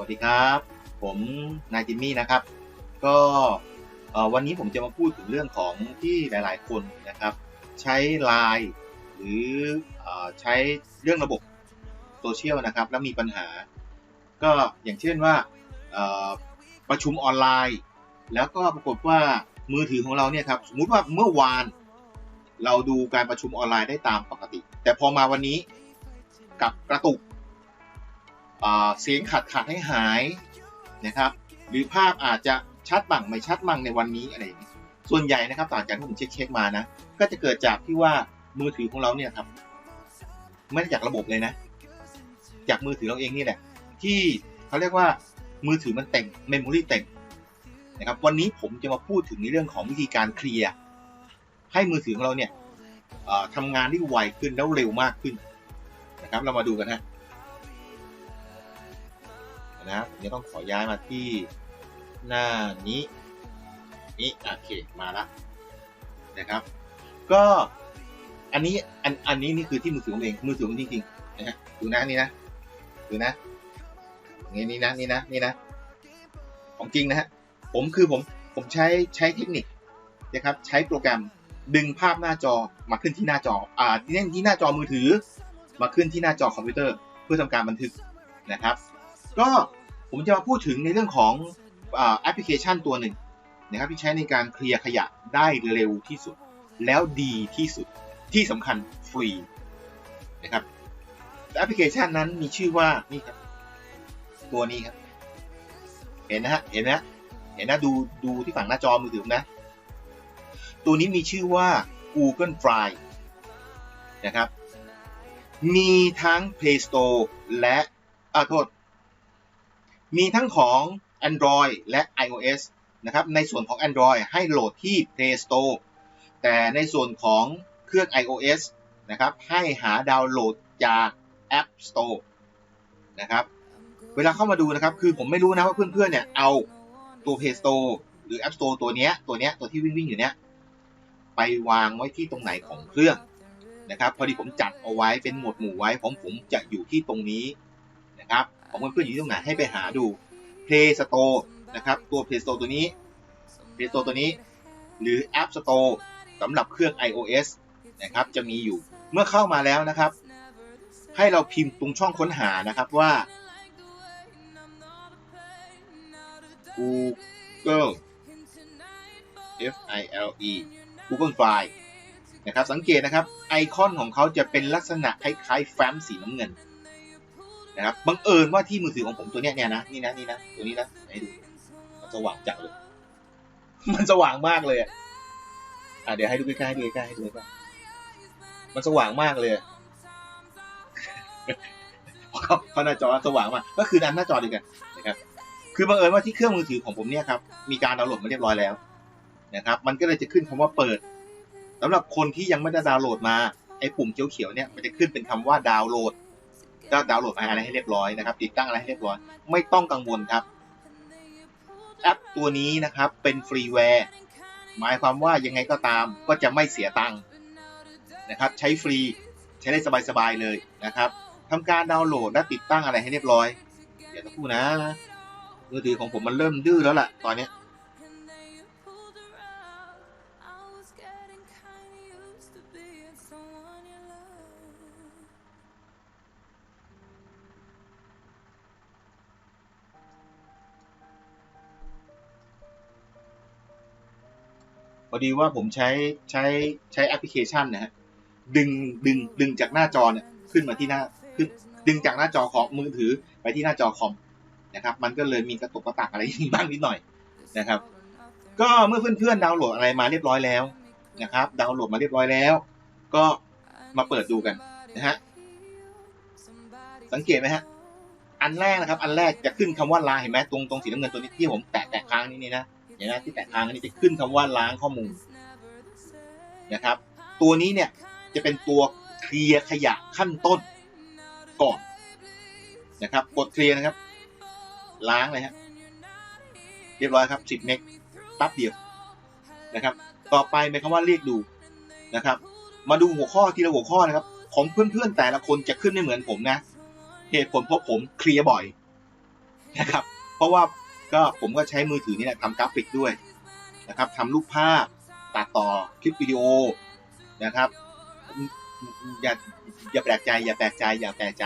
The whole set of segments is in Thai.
วัสดีครับ ผมนายจิมมี่นะครับ ก็วันนี้ผมจะมาพูดถึงเรื่องของที่หลาย ๆ คนนะครับ ใช้ Line หรือใช้เรื่องระบบโซเชียลนะครับ แล้วมีปัญหา ก็อย่างเช่นว่าประชุมออนไลน์ แล้วก็ปรากฏว่ามือถือของเราเนี่ยครับสมมุติว่าเมื่อวาน เราดูการประชุมออนไลน์ได้ตามปกติ แต่พอมาวันนี้กับกระตุก เสียงขัดขัดให้หายนะครับ หรือภาพอาจจะชัดบ้างไม่ชัดบ้างในวันนี้อะไรอย่างนี้ส่วนใหญ่นะครับต่างจากที่ผมเช็คเช็คมานะ ก็จะเกิดจากที่ว่ามือถือของเราเนี่ยครับ ไม่ได้จากระบบเลยนะ จากมือถือเราเองนี่แหละ ที่เขาเรียกว่ามือถือมันเต็งเมมโมรี่เต็งนะครับ วันนี้ผมจะมาพูดถึงในเรื่องของวิธีการเคลียร์ให้มือถือของเราเนี่ยทำงานได้ไวขึ้นแล้วเร็วมากขึ้นนะครับ เรามาดูกันฮะ นะผมจะต้องขอย้ายมาที่หน้านี้นี่โอเคมาละนะครับ ก็อันนี้อันอันนี้นี่คือที่มือถือผมเองมือถือผมจริงๆนะฮะดูนะนี่นะดูนะนี่นี่นะนี่นะนี่นะของจริงนะฮะผมคือผมผมใช้ใช้เทคนิคนะครับใช้โปรแกรมดึงภาพหน้าจอมาขึ้นที่หน้าจออ่าที่ที่หน้าจอมือถือ มาขึ้นที่หน้าจอคอมพิวเตอร์ เพื่อทำการบันทึกนะครับ ก็ ผมจะมาพูดถึงในเรื่องของอแอปพลิเคชันตัวหนึ่งนะครับที่ใช้ในการเคลียร์ขยะได้เร็วที่สุด แล้วดีที่สุดที่สำคัญฟรีนะครับแอปพลิเคชันนั้นมีชื่อว่านี่ครับ ตัวนี้ครับ เห็นนะฮะเห็นนะเห็นนะดูดูที่ฝั่งหน้าจอมือถือนะ ตัวนี้มีชื่อว่า Google Drive นะครับ มีทั้ง Play Store และอ่าโทษ มีทั้งของ Android และ iOS นะครับ ในส่วนของ Android ให้โหลดที่ Play Store แต่ในส่วนของเครื่อง iOS นะครับ ให้หาดาวน์โหลดจาก App Store นะครับ เวลาเข้ามาดูนะครับ คือผมไม่รู้นะว่าเพื่อนๆ เนี่ย เอาตัว Play Store หรือ App Store ตัวเนี้ย ตัวเนี้ย ตัวที่วิ่งๆ อยู่เนี้ย ไปวางไว้ที่ตรงไหนของเครื่องนะครับ พอดีผมจัดเอาไว้เป็นหมวดหมู่ไว้ของผมจะอยู่ที่ตรงนี้นะครับ ของเพื่อนๆอยู่ที่ตรงไหนให้ไปหาดู Play Store นะครับ ตัว Play Store ตัวนี้ Play Store ตัวนี้ หรือ App Store สำหรับเครื่อง iOS นะครับ จะมีอยู่ เมื่อเข้ามาแล้วนะครับ ให้เราพิมพ์ตรงช่องค้นหานะครับว่า Google F I L E Google Drive นะครับ สังเกตนะครับ ไอคอนของเขาจะเป็นลักษณะคล้ายๆ แฟ้มสีน้ำเงิน นะครับบังเอิญว่าที่มือถือของผมตัวเนี้ยเนี่ยนะนี่นะนี่นะตัวนี้นะให้ดูมันสว่างจัดเลย มันสว่างมากเลยอะเดี๋ยวให้ดูใกล้ๆให้ดูใกล้ๆให้ดูใกล้ๆมันสว่างมากเลยอะเขาเขาหน้าจอสว่างมากก็คือดันหน้าจอเดียวกันนะครับ คือบังเอิญว่าที่เครื่องมือถือของผมเนี่ยครับมีการดาวน์โหลดมาเรียบร้อยแล้วนะครับ มันก็เลยจะขึ้นคำว่าเปิดสำหรับคนที่ยังไม่ได้ดาวน์โหลดมาไอ้ปุ่มเขียวๆเนี่ยมันจะขึ้นเป็นคำว่าดาวน์โหลด ก็ดาวน์โหลดมาอะไรให้เรียบร้อยนะครับ ติดตั้งอะไรให้เรียบร้อย ไม่ต้องกังวลครับ แอปตัวนี้นะครับเป็นฟรีแวร์หมายความว่ายังไงก็ตามก็จะไม่เสียตังค์นะครับ ใช้ฟรีใช้ได้สบายๆเลยนะครับทำการดาวน์โหลดและติดตั้งอะไรให้เรียบร้อย เดี๋ยวสักครู่นะมือถือของผมมันเริ่มดื้อแล้วล่ะตอนเนี้ อดีว่าผมใช้ใช้ใช้แอปพลิเคชันนะฮะดึงดึงดึงจากหน้าจอเนี่ยขึ้นมาที่หน้าขึ้นดึงจากหน้าจอของมือถือไปที่หน้าจอคอมนะครับ มันก็เลยมีกระตุกกระตักอะไรบ้างนิดหน่อยนะครับ ก็เมื่อเพื่อนๆดาวน์โหลดอะไรมาเรียบร้อยแล้วนะครับ ดาวน์โหลดมาเรียบร้อยแล้ว ก็มาเปิดดูกันนะฮะสังเกตไหมฮะอันแรกนะครับ อันแรกจะขึ้นคำว่าลาเห็นไหมตรงตรงสีน้ำเงินตัวนี้ที่ผมแตะแตะค้างนี่นี่นะ เห็นไหมที่แตะทางอันนี้จะขึ้นคำว่าล้างข้อมูลนะครับ ตัวนี้เนี่ยจะเป็นตัวเคลียร์ขยะขั้นต้นก่อนนะครับ กดเคลียร์นะครับ ล้างเลยฮะเรียบร้อยครับ10เมกแป๊บเดียวนะครับ ต่อไปเป็นคำว่าเรียกดูนะครับ มาดูหัวข้อทีละหัวข้อนะครับ ของเพื่อนๆแต่ละคนจะขึ้นไม่เหมือนผมนะเหตุผลเพราะผมเคลียร์บ่อยนะครับ เพราะว่า ก็ผมก็ใช้มือถือนี่แหละทำกราฟิกด้วยนะครับทำรูปภาพตัดต่อคลิปวิดีโอนะครับอย่าอย่าแปลกใจ อย่าแปลกใจอย่าแปลกใจ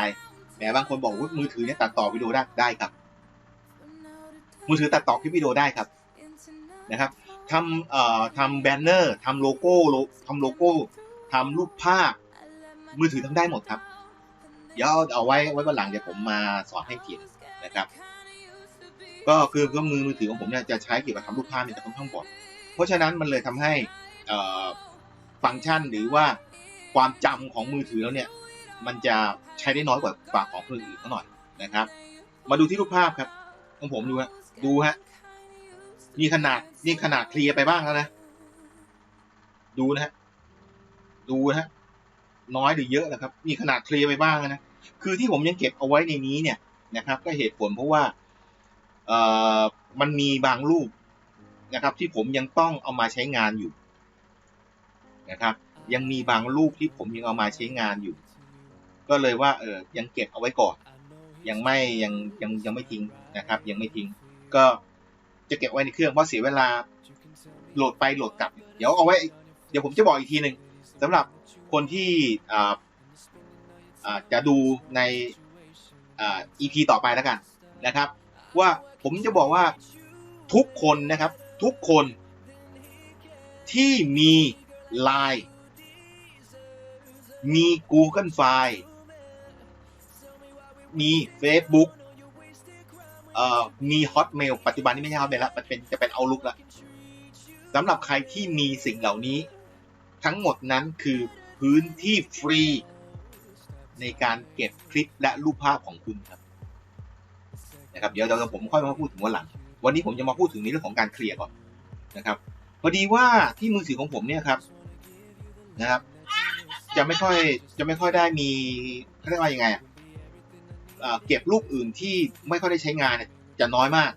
แหมบางคนบอกว่ามือถือเนี่ยตัดต่อวิดีโอได้ได้ครับ มือถือตัดต่อคลิปวิดีโอได้ครับนะครับทำเอ่อทำแบนเนอร์ทำโลโก้โลทำโลโก้ทำรูปภาพ มือถือทำได้หมดครับ เดี๋ยวเอาไว้ไว้วันหลังเดี๋ยวผมมาสอนให้เกียรตินะครับ ก็คือเครื่องมือมือถือของผมเนี่ยจะใช้เกี่ยวกับทำรูปภาพเนี่ยจะค่อนข้างบ่อยเพราะฉะนั้นมันเลยทำให้ฟังก์ชันหรือว่าความจำของมือถือแล้วเนี่ย มันจะใช้ได้น้อยกว่าฝากของเคนอื่นเขาหน่อยนะครับ มาดูที่รูปภาพครับของผมดูฮะดูฮะนี่ขนาดนี่ขนาดเคลียร์ไปบ้างแล้วนะ ดูนะฮะดูนะฮะน้อยหรือเยอะนะครับนี่ขนาดเคลียร์ไปบ้างนะ คือที่ผมยังเก็บเอาไว้ในนี้เนี่ยนะครับ ก็เหตุผลเพราะว่า มันมีบางรูปนะครับที่ผมยังต้องเอามาใช้งานอยู่นะครับยังมีบางรูปที่ผมยังเอามาใช้งานอยู่ ก็เลยว่าเออยังเก็บเอาไว้ก่อน ยังไม่ยังยังยังไม่ทิ้งนะครับ ยังไม่ทิ้ง ก็จะเก็บไว้ในเครื่องเพราะเสียเวลาโหลดไปโหลดกลับ เดี๋ยวเอาไว้ เดี๋ยวผมจะบอกอีกทีหนึ่งสำหรับคนที่อ่าจะดูในอ่า EP ต่อไปแล้วกันนะครับ ว่า ผมจะบอกว่าทุกคนนะครับ ทุกคนที่มี Line มี Google File มี Facebook เอ่อมี Hotmail ปัจจุบันนี้ไม่ใช่ Hotmail แล้วมันเป็นจะเป็น Outlook ล้วสำหรับใครที่มีสิ่งเหล่านี้ ทั้งหมดนั้นคือพื้นที่ฟรี ในการเก็บคลิปและรูปภาพของคุณครับ นะครับเดี๋ยวเราผมค่อยมาพูดถึงวันหลัง วันนี้ผมจะมาพูดถึงในเรื่องของการเคลียร์ก่อนนะครับพอดีว่าที่มือถือของผมเนี่ยครับนะครับ จะไม่ค่อยจะไม่ค่อยได้มีเขาเรียกว่ายังไงอะเอ่อเก็บรูปอื่นที่ไม่ค่อยได้ใช้งานจะน้อยมาก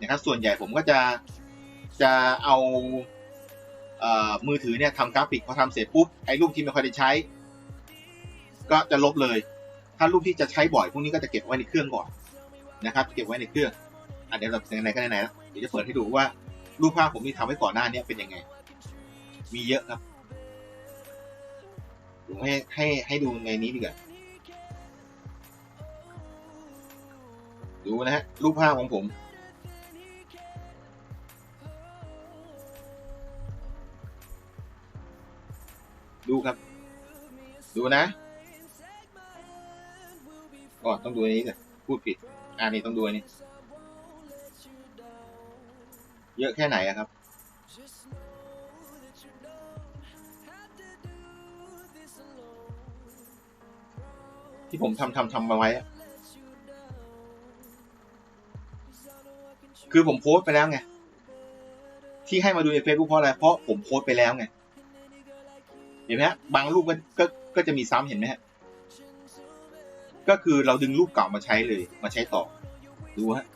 นะครับ ส่วนใหญ่ผมก็จะจะเอาเอ่อมือถือเนี่ยทำกราฟิกพอทำเสร็จปุ๊บไอ้รูปที่ไม่ค่อยได้ใช้ ก็จะลบเลย ถ้ารูปที่จะใช้บ่อยพวกนี้ก็จะเก็บไว้ในเครื่องก่อน นะครับเก็บไว้ในเครื่องอะเดี๋ยวเราไหนก็ไหนแล้วเดี๋ยวจะเปิดให้ดูว่ารูปภาพผมที่ทำไว้ก่อนหน้านี้เป็นยังไง มีเยอะครับผมให้ให้ให้ดูในนี้ดีกว่าดูนะฮะรูปภาพของผมดูครับ ดูนะอ๋อต้องดูอันนี้ก่อน พูดผิด อ่านี่ต้องดูนนี้เยอะแค่ไหนอะครับ ที่ผมทำทำทำมาไว้ คือผมโพสต์ไปแล้วไง ที่ให้มาดูใน Facebook เพราะอะไร เพราะผมโพสต์ไปแล้วไง เห็นไหมฮะ บางรูปก็ก็จะมีซ้ำเห็นไหมฮะ ก็คือเราดึงรูปเก่ามาใช้เลย มาใช้ต่อ ดูฮะ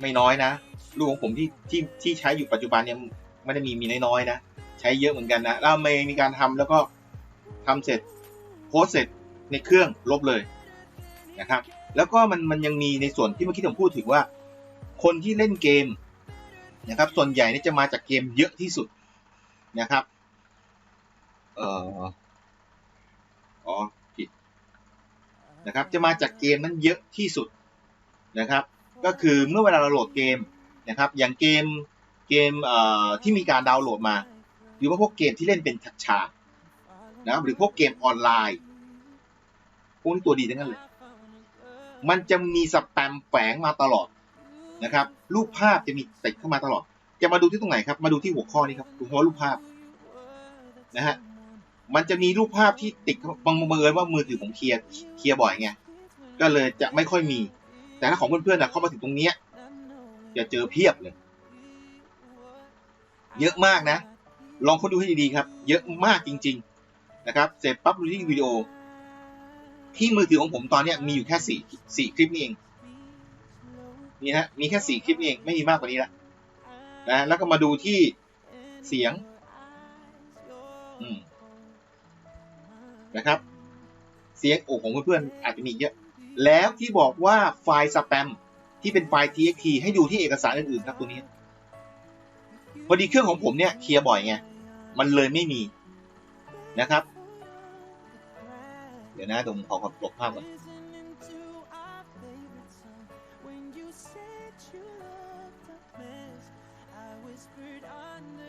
ไม่น้อยนะ รูปของผมที่ที่ที่ใช้อยู่ปัจจุบันเนี่ยไม่ได้มีมีน้อยๆนะ ใช้เยอะเหมือนกันนะแล้วเมย์มีการทำแล้วก็ทำเสร็จโพสเสร็จในเครื่องลบเลยนะครับ แล้วก็มันมันยังมีในส่วนที่เมื่อกี้ผมพูดถึงว่า คนที่เล่นเกมนะครับ ส่วนใหญ่นี่จะมาจากเกมเยอะที่สุดนะครับ เอ่อ อ๋อผิดนะครับ จะมาจากเกมนั้นเยอะที่สุดนะครับ ก็คือเมื่อเวลาเราโหลดเกมนะครับ อย่างเกมเกมเอ่อที่มีการดาวน์โหลดมา หรือว่าพวกเกมที่เล่นเป็นฉากๆนะครับหรือพวกเกมออนไลน์พวกนี้ตัวดีทั้งนั้นเลย มันจะมีสแปมแฝงมาตลอดนะครับ รูปภาพจะมีติดเข้ามาตลอด จะมาดูที่ตรงไหนครับ มาดูที่หัวข้อนี้ครับดูหัวรูปภาพนะฮะ มันจะมีรูปภาพที่ติดบังเอิญว่ามือถือผมเคลียร์เคลียร์บ่อยไงก็เลยจะไม่ค่อยมี แต่ถ้าของเพื่อนๆนะเข้ามาถึงตรงเนี้ยจะเจอเพียบเลย เยอะมากนะ ลองค้นดูให้ดีๆครับ เยอะมากจริง ๆ นะครับ เสร็จปั๊บดูที่วิดีโอ ที่มือถือของผมตอนเนี้ยมีอยู่แค่สี่สี่คลิปนี่เองนี่ฮะมีแค่สี่คลิปนี่เองไม่มีมากกว่านี้ละนะแล้วก็มาดูที่เสียง อืม นะครับ เสียงโอ้ของเพื่อนๆอาจจะมีเยอะ แล้วที่บอกว่าไฟล์สแปมที่เป็นไฟล์ txt ให้ดูที่เอกสารอื่นๆครับตัวนี้พอดีเครื่องของผมเนี่ยเคลียร์บ่อยไงมันเลยไม่มีนะครับ เดี๋ยวนะผมขอขอลบภาพก่อน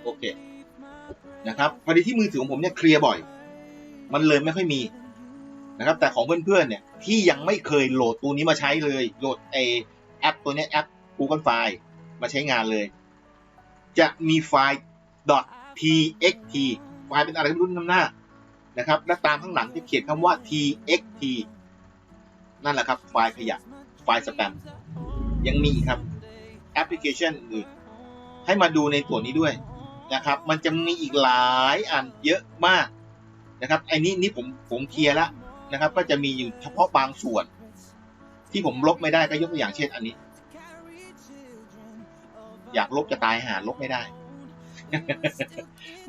โอเคนะครับพอดีที่มือถือของผมเนี่ยเคลียร์บ่อย มันเลยไม่ค่อยมีนะครับ แต่ของเพื่อนๆเนี่ยที่ยังไม่เคยโหลดตัวนี้มาใช้เลย โหลดไอแอปตัวนี้แอป Google File มาใช้งานเลย จะมีไฟล์ .txt ไฟล์เป็นอะไรไม่รู้นำหน้านะครับ และตามข้างหลังจะเขียนคำว่า txt นั่นแหละครับ ไฟล์ขยะ ไฟล์สแปม ยังมีอีกครับแอปพลิเคชันอื่นให้มาดูในส่วนนี้ด้วยนะครับ มันจะมีอีกหลายอันเยอะมาก นะครับไอ้นี้นี่ผมผมเคลียร์แล้วนะครับ ก็จะมีอยู่เฉพาะบางส่วน ที่ผมลบไม่ได้ก็ยกตัวอย่างเช่น อันนี้ อยากลบจะตายหาลบไม่ได้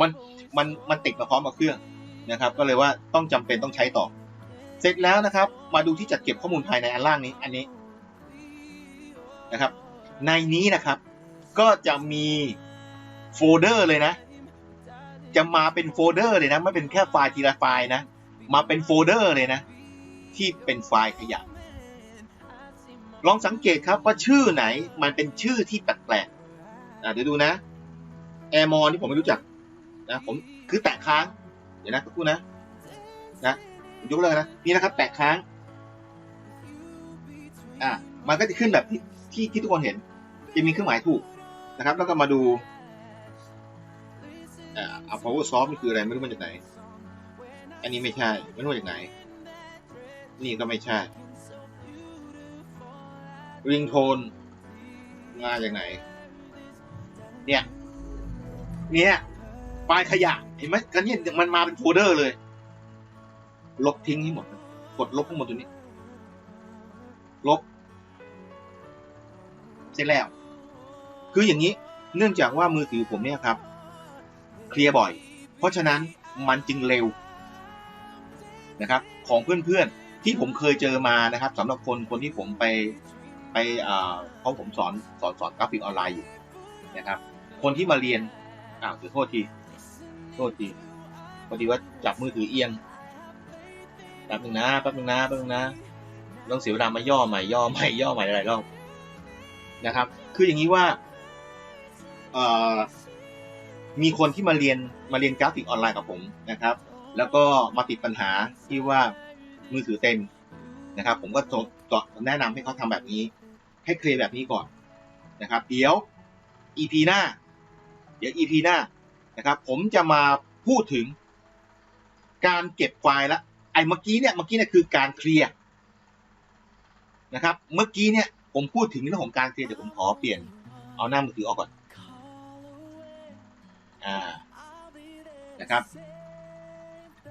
มันมันมันติดมาพร้อมกับเครื่องนะครับ ก็เลยว่าต้องจำเป็นต้องใช้ต่อ เสร็จแล้วนะครับ มาดูที่จัดเก็บข้อมูลภายในอันล่างนี้ อันนี้นะครับ ในนี้นะครับ ก็จะมีโฟลเดอร์เลยนะ จะมาเป็นโฟลเดอร์เลยนะ ไม่เป็นแค่ไฟล์ทีละไฟล์นะ มาเป็นโฟลเดอร์เลยนะ ที่เป็นไฟล์ขยะ ลองสังเกตครับว่าชื่อไหนมันเป็นชื่อที่แปลกๆอะเดี๋ยวดูนะแอร์มอนที่ผมไม่รู้จักนะผมคือแตะค้าง เดี๋ยวนะทุกคนะนะผมยกเลิกนะนี่นะครับ แตะค้างอะมันก็จะขึ้นแบบที่ที่ที่ทุกคนเห็นจะมีเครื่องหมายถูกนะครับ แล้วก็มาดู เอา power soft นี่คืออะไรไม่รู้มาจากไหน อันนี้ไม่ใช่ไม่รู้มาจากไหน นี่ก็ไม่ใช่ ringtone มาจากไหน เนี่ย เนี่ยไฟล์ขยะเห็นไหมกันเนี่ยมันมาเป็นโฟลเดอร์เลย ลบทิ้งให้หมดกดลบทั้งหมดตัวนี้ ลบ เสร็จแล้ว คืออย่างนี้ เนื่องจากว่ามือถือผมเนี่ยครับ เคลียร์บ่อย เพราะฉะนั้นมันจึงเร็วนะครับของเพื่อนๆที่ผมเคยเจอมานะครับสำหรับคนคนที่ผมไปไปอ่าเพราะผมสอนสอนสอนกราฟิกออนไลน์อยู่นะครับ คนที่มาเรียนอ้าวขอโทษทีโทษทีพอดีว่าจับมือถือเอียงแป๊บนึงนะแป๊บนึงนะแป๊บนึงนะต้องเสียเวลามาย่อใหม่ย่อใหม่ย่อใหม่หลายรอบนะครับ คืออย่างนี้ว่าเอ่อ มีคนที่มาเรียนมาเรียนกราฟิกออนไลน์กับผมนะครับ แล้วก็มาติดปัญหาที่ว่ามือถือเต็มนะครับ ผมก็จะแนะนำให้เขาทำแบบนี้ ให้เคลียร์แบบนี้ก่อนนะครับ เดี๋ยว EP หน้า เดี๋ยว EP หน้านะครับ ผมจะมาพูดถึง การเก็บไฟล์ละไอ้เมื่อกี้เนี่ยเมื่อกี้เนี่ยคือการเคลียร์นะครับ เมื่อกี้เนี่ยผมพูดถึงเรื่องของการเคลียร์เดี๋ยวผมขอเปลี่ยนเอาหน้ามือถือออกก่อน อ่านะครับ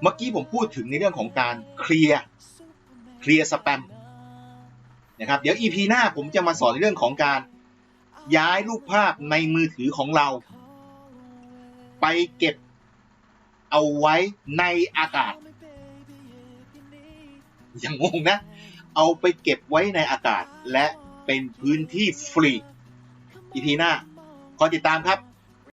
เมื่อกี้ผมพูดถึงในเรื่องของการเคลียร์เคลียร์สแปมนะครับ เดี๋ยว EP หน้าผมจะมาสอนในเรื่องของการย้ายรูปภาพในมือถือของเรา ไปเก็บเอาไว้ในอากาศ อย่างงงนะ เอาไปเก็บไว้ในอากาศและเป็นพื้นที่ฟรี EP หน้า ขอติดตามครับ